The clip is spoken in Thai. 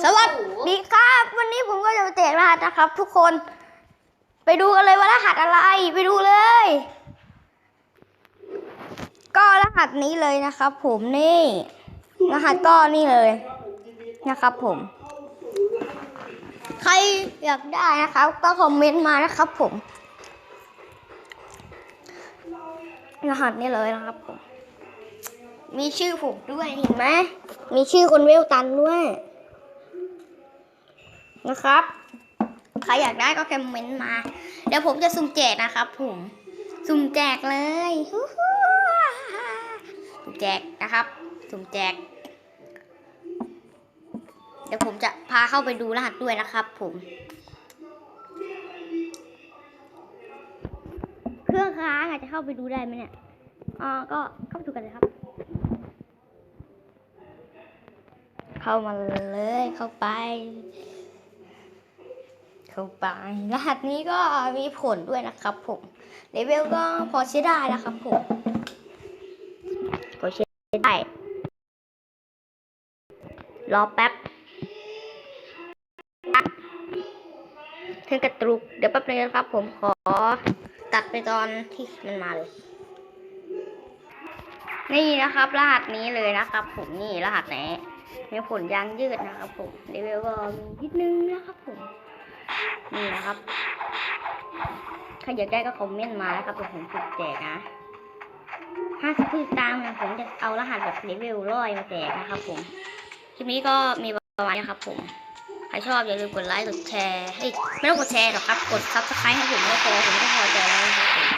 สวัสดีครับ วันนี้ผมก็จะมาแจกรหัสนะครับ ทุกคน ไปดูกันเลยว่ารหัสอะไร ไปดูเลย ก็รหัสนี้เลยนะครับ ผมนี่ รหัสก็นี่เลยนะครับ ผม ใครอยากได้นะครับ ก็คอมเมนต์มานะครับ ผม รหัสนี้เลยนะครับผมมีชื่อผมด้วยเห็นไหมมีชื่อคนเวลตันด้วย นะครับ ใครอยากได้ก็คอมเมนต์มา เดี๋ยวผมจะสุ่มแจกนะครับ ผม สุ่มแจกเลยฮู้ฮู้สุ่มแจกนะครับ สุ่มแจก เดี๋ยวผมจะพาเข้าไปดูรหัสด้วยนะครับ ผม เครื่องค้างอาจจะเข้าไปดูได้ไหมเนี่ยอ่าก็เข้าไปดูกันเลยครับเข้ามาเลยเข้าไป เข้าไป รหัสนี้ก็มีผลด้วยนะครับผมเลเวลก็พอใช้ได้นะครับผมพอใช้ได้รอแป๊บเครื่องกระตุกเดี๋ยวแป๊บนึงนะครับ ผมขอตัดไปตอนที่มันมาเลย นี่นะครับ รหัสนี้เลยนะครับ ผมนี่รหัสไหนมีผลยางยืดนะครับผมเลเวลก็มีนิดนึงนะครับผม นี่นะครับ ใครอยากได้ก็คอมเมนต์มานะครับเดี๋ยวผมจะแจกนะห้าสิบคือตามนะผมจะเอารหัสแบบเลเวลร้อยมาแจกนะครับผม คลิปนี้ก็มีประมาณนี้ครับผมใครชอบอย่าลืมกดไลค์ กดแชร์ เฮ้ย ไม่ต้องกดแชร์หรอกครับ กดซับสไครต์ให้ผมก็พอผมก็พอใจแล้วนะครับผม